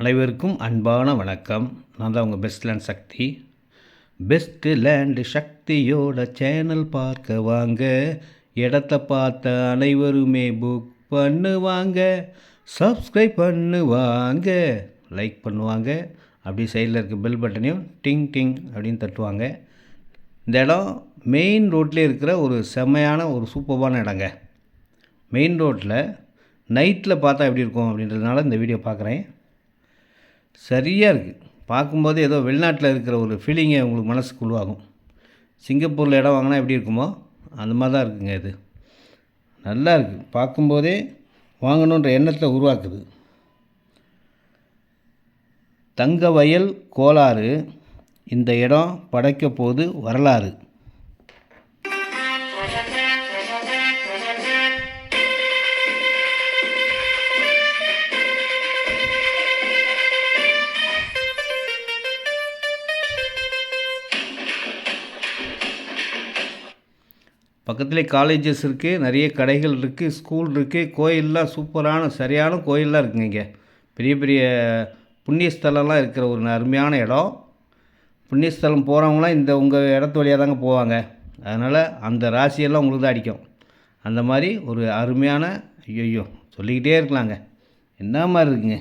அனைவருக்கும் அன்பான வணக்கம். நான் தான் உங்கள் best land Sakthi. Best land சக்தியோட சேனல் பார்க்க வாங்க. இடத்த பார்த்த அனைவருமே புக் பண்ணுவாங்க. சப்ஸ்கிரைப் பண்ணுவாங்க. லைக் பண்ணுவாங்க. அப்படி சைடில் இருக்க பெல் பட்டனையும் டிங் டிங் அப்படின்னு தட்டுவாங்க. இந்த இடம் மெயின் ரோட்லேயே இருக்கிற ஒரு செம்மையான ஒரு சூப்பரான இடங்க. மெயின் ரோட்டில் நைட்டில் பார்த்தா எப்படி இருக்கும் அப்படின்றதுனால இந்த வீடியோ பார்க்குறேன். சரியாக இருக்குது பார்க்கும்போது ஏதோ வெளிநாட்டில் இருக்கிற ஒரு ஃபீலிங்கை உங்களுக்கு மனசுக்கு உருவாகும். சிங்கப்பூரில் இடம் வாங்கினா எப்படி இருக்குமோ அந்த மாதிரி தான் இருக்குங்க இது. நல்லா இருக்குது பார்க்கும்போதே வாங்கணுன்ற எண்ணத்தை உருவாக்குது. தங்க வயல் கோளாறு இந்த இடம் படைக்க போது வரலாறு. பக்கத்துலேயே காலேஜஸ் இருக்குது நிறைய கடைகள் இருக்குது ஸ்கூல் இருக்குது கோயிலெலாம் சூப்பரான சரியான கோயிலெலாம் இருக்குங்க இங்கே. பெரிய பெரிய புண்ணிய ஸ்தலம்லாம் இருக்கிற ஒரு அருமையான இடம். புண்ணியஸ்தலம் போகிறவங்களாம் இந்த உங்கள் இடத்து வழியாக தாங்க போவாங்க. அதனால் அந்த ராசியெல்லாம் உங்களுக்கு தான் அடிக்கும். அந்த மாதிரி ஒரு அருமையான ஐயோ சொல்லிக்கிட்டே இருக்கலாங்க. என்ன மாதிரி இருக்குங்க?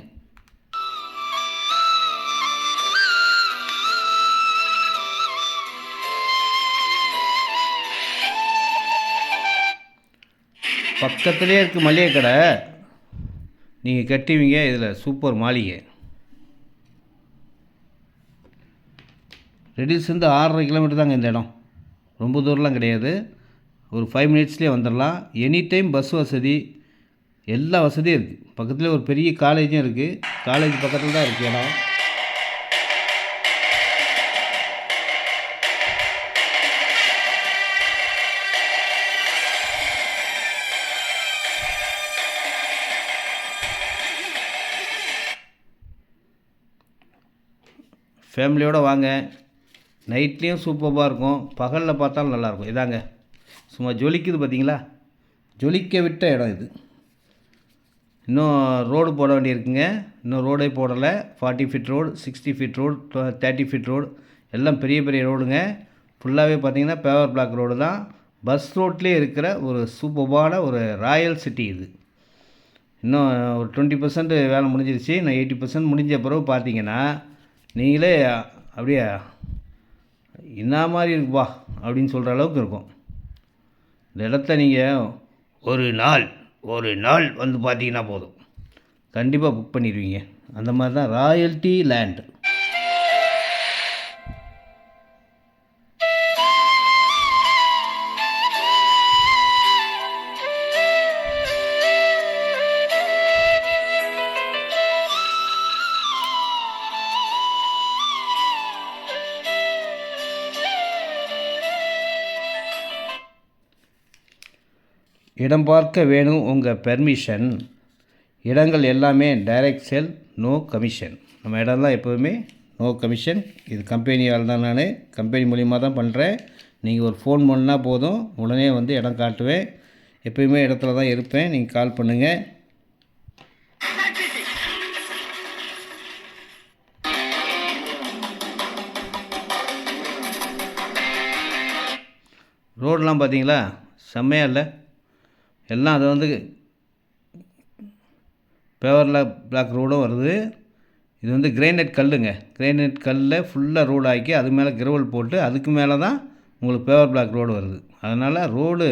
பக்கத்துலேயே இருக்குது மளிகை கடை. நீங்கள் கட்டுவீங்க இதில் சூப்பர் மாளிகை. ரெடியூஸ்லேருந்து ஆறரை கிலோமீட்டர் தாங்க இந்த இடம். ரொம்ப தூரம்லாம் கிடையாது. ஒரு ஃபைவ் மினிட்ஸ்லேயே வந்துடலாம் எனி டைம் பஸ் வசதி எல்லா வசதியும் இருக்குது பக்கத்தில் ஒரு பெரிய காலேஜும் இருக்குது காலேஜ் பக்கத்தில் தான் இருக்குது இடம். ஃபேமிலியோடு வாங்க. நைட்லேயும் சூப்பராக இருக்கும். பகலில் பார்த்தாலும் நல்லாயிருக்கும். இதாங்க. சும்மா ஜொலிக்குது பார்த்தீங்களா ஜொலிக்க விட்ட இடம் இது. இன்னும் ரோடு போட வேண்டியிருக்குங்க. இன்னும் ரோடே போடலை. Forty feet road sixty feet road thirty feet road எல்லாம் பெரிய பெரிய ரோடுங்க ஃபுல்லாகவே பார்த்தீங்கன்னா பேவர் பிளாக் ரோடு தான். பஸ் ரோட்லேயே இருக்கிற ஒரு சூப்பர்பான ஒரு ராயல் சிட்டி இது. இன்னும் ஒரு டுவெண்ட்டி பர்சன்ட் வேலை முடிஞ்சிருச்சு. இன்னும் எயிட்டி பர்சன்ட் முடிஞ்ச பிறகு பார்த்தீங்கன்னா நீங்களே அப்படியே என்ன மாதிரி இருக்குப்பா அப்படின்னு சொல்கிற அளவுக்கு இருக்கும். இந்த இடத்த நீங்கள் ஒரு நாள் ஒரு நாள் வந்து பார்த்தீங்கன்னா போதும். கண்டிப்பாக புக் பண்ணிடுவீங்க. அந்த மாதிரி தான் ராயல்ட்டி லேண்டு இடம் பார்க்க வேணும் உங்கள் பெர்மிஷன் இடங்கள் எல்லாமே டைரக்ட் செல் நோ கமிஷன் நம்ம இடம்லாம் எப்போவுமே நோ கமிஷன் இது கம்பெனியால் தான் நான். கம்பெனி மூலிமா தான் பண்ணுறேன் நீங்கள் ஒரு ஃபோன் பண்ணால் போதும். உடனே வந்து இடம் காட்டுவேன். எப்போயுமே இடத்துல தான் இருப்பேன். நீங்கள் கால் பண்ணுங்கள் ரோடெலாம் பார்த்தீங்களா? செம்மையாக இல்லை? எல்லாம் அது வந்து பேவரில் பிளாக் ரோடும் வருது. இது வந்து கிரைனைட் கல்லுங்க. கிரைனைட் கல்லில் ஃபுல்லாக ரோடு ஆக்கி அது மேலே கிரவல் போட்டு அதுக்கு மேலே தான் உங்களுக்கு பேவர் பிளாக் ரோடு வருது. அதனால் ரோடு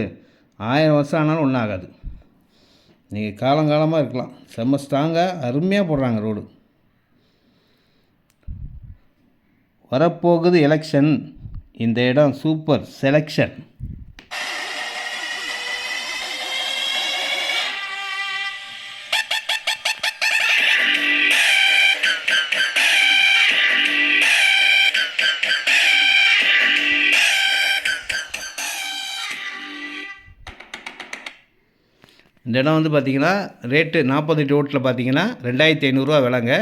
ஆயிரம் வருஷம் ஆனாலும் ஒன்றும் ஆகாது. நீங்கள் காலங்காலமாக இருக்கலாம். செம்ம ஸ்ட்ராங்காக அருமையாக போடுறாங்க ரோடு வரப்போகுது எலெக்ஷன் இந்த இடம் சூப்பர் செலெக்ஷன் இந்த இடம் வந்து பார்த்திங்கன்னா ரேட்டு நாற்பது ரோட்டில் பார்த்தீங்கன்னா ரெண்டாயிரத்தி ஐநூறுரூவா விலைங்க.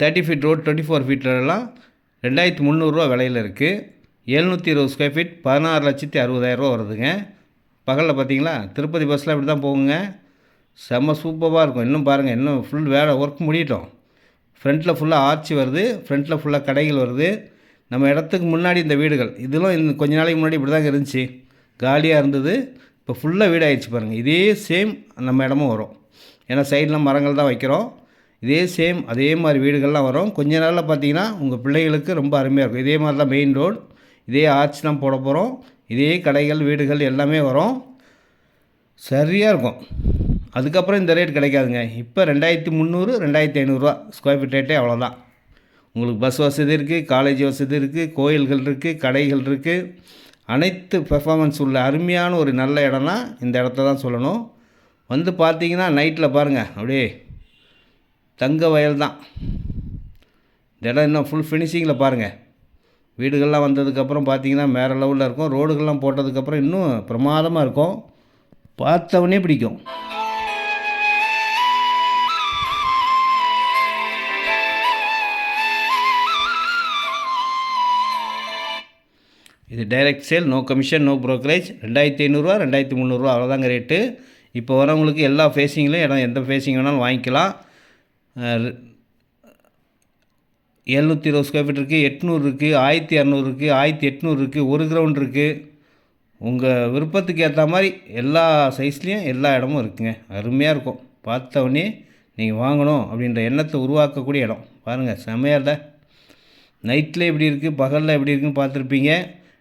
Thirty feet road twenty four ஃபீட்லலாம் ரெண்டாயிரத்தி முந்நூறுரூவா விலையில் இருக்குது எழுநூற்றி இருபது ஸ்கொயர் ஃபீட் பதினாறு லட்சத்தி அறுபதாயிரரூவா வருதுங்க. பகலில் பார்த்தீங்களா திருப்பதி பஸ்ஸில் அப்படி தான் போகுங்க. செம்ம சூப்பராக இருக்கும். இன்னும் பாருங்கள் இன்னும் ஃபுல் வேலை ஒர்க் முடியட்டும். ஃப்ரண்ட்டில் ஃபுல்லாக ஆர்ச்சி வருது. ஃப்ரண்ட்டில் ஃபுல்லாக கடைகள் வருது. நம்ம இடத்துக்கு முன்னாடி இந்த வீடுகள் இதெல்லாம் இந்த கொஞ்ச நாளைக்கு முன்னாடி இப்படி தாங்க இருந்துச்சு. காலியாக இருந்தது. இப்போ ஃபுல்லாக வீடு ஆயிடுச்சு பாருங்கள் இதே சேம் நம்ம இடமும் வரும். ஏன்னா சைடில் மரங்கள் தான் வைக்கிறோம். இதே சேம் அதே மாதிரி வீடுகள்லாம் வரும். கொஞ்ச நாளில் பார்த்தீங்கன்னா உங்கள் பிள்ளைகளுக்கு ரொம்ப அருமையாக இருக்கும். இதே மாதிரி தான் மெயின் ரோடு இதே ஆர்ச் தான் போட போகிறோம் இதே கடைகள் வீடுகள் எல்லாமே வரும். சரியாக இருக்கும். அதுக்கப்புறம் இந்த ரேட் கிடைக்காதுங்க. இப்போ ரெண்டாயிரத்தி முந்நூறு ரெண்டாயிரத்தி ஐநூறுரூவா ஸ்கொயர் ஃபீட் ரேட்டே அவ்வளோதான் உங்களுக்கு பஸ் வசதி இருக்குது காலேஜ் வசதி இருக்குது கோயில்கள் இருக்குது கடைகள் இருக்குது அனைத்து பெர்ஃபார்மன்ஸ் உள்ள அருமையான ஒரு நல்ல இடம்னா இந்த இடத்த தான் சொல்லணும். வந்து பார்த்தீங்கன்னா நைட்டில் பாருங்கள் அப்படியே தங்க வயல் தான். இந்த இடம் இன்னும் ஃபுல் ஃபினிஷிங்கில் பாருங்கள் வீடுகள்லாம் வந்ததுக்கப்புறம் பார்த்தீங்கன்னா வேறு லெவலில் இருக்கும். ரோடுகள்லாம் போட்டதுக்கப்புறம் இன்னும் பிரமாதமாக இருக்கும். பார்த்தவொடனே பிடிக்கும். இது direct sale no commission no brokerage ரெண்டாயிரத்தி ஐநூறுரூவா ரெண்டாயிரத்தி முந்நூறுரூவா அவ்வளோதாங்க ரேட்டு இப்போ வரவங்களுக்கு எல்லா ஃபேஸிங்லையும் இடம் எந்த ஃபேஸிங் வேணாலும் வாங்கிக்கலாம். எழுநூற்றி இருபது ஸ்கொயர் ஃபீட் இருக்குது எட்நூறு இருக்குது ஆயிரத்தி இரநூறு இருக்குது ஆயிரத்தி எட்நூறு இருக்குது ஒரு கிரவுண்ட் இருக்குது உங்கள் விருப்பத்துக்கு ஏற்ற மாதிரி எல்லா சைஸ்லேயும் எல்லா இடமும் இருக்குங்க. அருமையாக இருக்கும். பார்த்தவொடனே நீங்கள் வாங்கணும் அப்படின்ற எண்ணத்தை உருவாக்கக்கூடிய இடம். பாருங்கள் செமையாக இல்லை? நைட்டில் எப்படி இருக்குது பகலில் எப்படி இருக்குன்னு பார்த்துருப்பீங்க.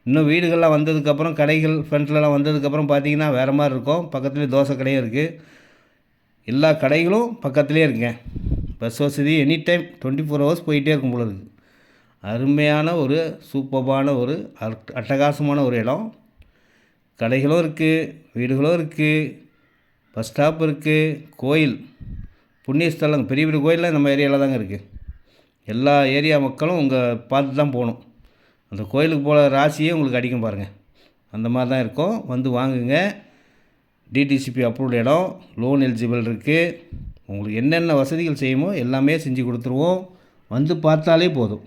இன்னும் வீடுகள்லாம் வந்ததுக்கப்புறம் கடைகள் ஃப்ரண்ட்லலாம் வந்ததுக்கப்புறம் பார்த்தீங்கன்னா வேறு மாதிரி இருக்கும். பக்கத்துலேயே தோசை கடையும் இருக்குது எல்லா கடைகளும் பக்கத்துலேயே இருக்குங்க. பஸ் வசதி any time twenty four hours போயிட்டே இருக்கும் போல இருக்குது அருமையான ஒரு சூப்பர்பான ஒரு அட்- அட்டகாசமான ஒரு இடம். கடைகளும் இருக்குது வீடுகளும் இருக்குது பஸ் ஸ்டாப் இருக்குது கோயில். புண்ணிய ஸ்தலம் பெரிய பெரிய கோயிலெலாம் நம்ம ஏரியாவில் தாங்க இருக்குது எல்லா ஏரியா மக்களும் உங்கள் பார்த்து தான் போகணும். அந்த கோயிலுக்கு போகிற ராசியே உங்களுக்கு அடிக்கும் பாருங்கள் அந்த மாதிரி தான் இருக்கும். வந்து வாங்குங்க. டிடிசிபி அப்ரூவ்டு இடம். லோன் எலிஜிபிள் இருக்குது உங்களுக்கு என்னென்ன வசதிகள் செய்யுமோ எல்லாமே செஞ்சு கொடுத்துருவோம். வந்து பார்த்தாலே போதும்.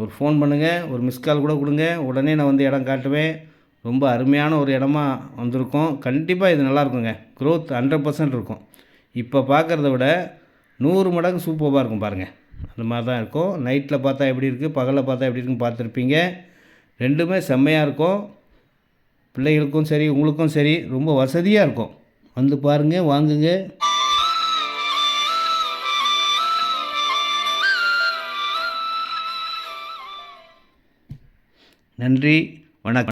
ஒரு ஃபோன் பண்ணுங்கள் ஒரு மிஸ்கால் கூட கொடுங்க. உடனே நான் வந்து இடம் காட்டுவேன். ரொம்ப அருமையான ஒரு இடமா வந்திருக்கோம். கண்டிப்பாக இது நல்லாயிருக்குங்க. க்ரோத் ஹண்ட்ரட் பர்சன்ட் இருக்கும். இப்போ பார்க்குறத விட நூறு மடங்கு சூப்பராக இருக்கும் பாருங்கள் அந்த மாதிரி தான் இருக்கும். நைட்டில் பார்த்தா எப்படி இருக்குது பகலில் பார்த்தா எப்படி இருக்குன்னு பார்த்துருப்பீங்க. ரெண்டுமே செம்மையாக இருக்கும். பிள்ளைகளுக்கும் சரி உங்களுக்கும் சரி ரொம்ப வசதியாக இருக்கும். வந்து பாருங்கள் வாங்குங்க. நன்றி. வணக்கம்.